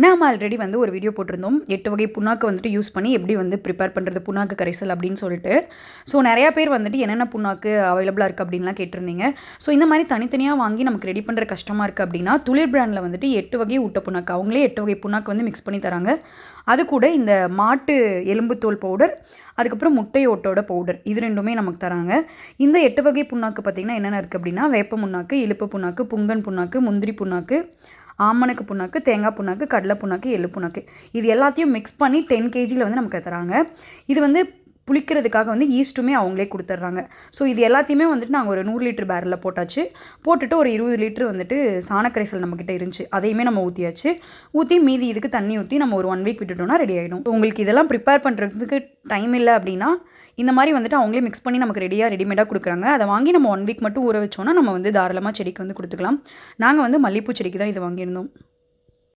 நாம் ஆல்ரெடி வந்து ஒரு வீடியோ போட்டிருந்தோம். எட்டு வகை புண்ணாக்கு வந்துட்டு யூஸ் பண்ணி எப்படி வந்து ப்ரிப்பேர் பண்ணுறது புண்ணாக்கு கரைசல் அப்படின்னு சொல்லிட்டு. ஸோ நிறையா பேர் வந்துட்டு என்னென்ன புண்ணாக்கு அவைலபிளாக இருக்குது அப்படின்லாம் கேட்டிருந்தீங்க. ஸோ இந்த மாதிரி தனித்தனியாக வாங்கி நமக்கு ரெடி பண்ணுற கஷ்டமாக இருக்குது அப்படின்னா துளிர் பிராண்டில் வந்துட்டு எட்டு வகை ஊட்ட புண்ணாக்கு அவங்களே எட்டு வகை புண்ணாக்கு வந்து மிக்ஸ் பண்ணி தராங்க. அது கூட இந்த மாட்டு எலும்புத்தோல் பவுடர் அதுக்கப்புறம் முட்டை ஓட்டோட பவுடர் இது ரெண்டுமே நமக்கு தராங்க. இந்த எட்டு வகை புண்ணாக்கு பார்த்திங்கன்னா என்னென்ன இருக்குது அப்படின்னா வேப்ப புண்ணாக்கு இழுப்பு புண்ணாக்கு புங்கன் புண்ணாக்கு முந்திரி புண்ணாக்கு ஆமணக்கு புண்ணாக்கு தேங்காய் புண்ணாக்கு கடலை புண்ணாக்கு எள்ளு புண்ணாக்கு. இது எல்லாத்தையும் மிக்ஸ் பண்ணி டென் கேஜியில் வந்து நமக்கு தராங்க. இது வந்து புளிக்கிறதுக்காக வந்து ஈஸ்ட்டுமே அவங்களே கொடுத்துட்றாங்க. ஸோ இது எல்லாத்தையுமே வந்துட்டு நாங்கள் ஒரு நூறு லிட்டர் பேரலில் போட்டாச்சு. போட்டுட்டு ஒரு இருபது லிட்டர் வந்துட்டு சாணக்கரைசல் நம்மக்கிட்ட இருந்துச்சு. அதையுமே நம்ம ஊற்றியாச்சு ஊற்றி மீதி இதுக்கு தண்ணி ஊற்றி நம்ம ஒரு ஒன் வீக் விட்டுட்டோம்னா ரெடி ஆகிடும் உங்களுக்கு இதெல்லாம் ப்ரிப்பேர் பண்ணுறதுக்கு டைம் இல்லை அப்படின்னா இந்த மாதிரி வந்துட்டு அவங்களே மிக்ஸ் பண்ணி நமக்கு ரெடியாக ரெடிமேடாக கொடுக்குறாங்க. அதை வாங்கி நம்ம ஒன் வீக் மட்டும் ஊற வச்சோன்னா நம்ம வந்து தாராளமாக செடிக்கு வந்து கொடுத்துக்கலாம். நாங்கள் வந்து மல்லிகைப்பூ செடிக்கு தான் இது வாங்கியிருந்தோம்.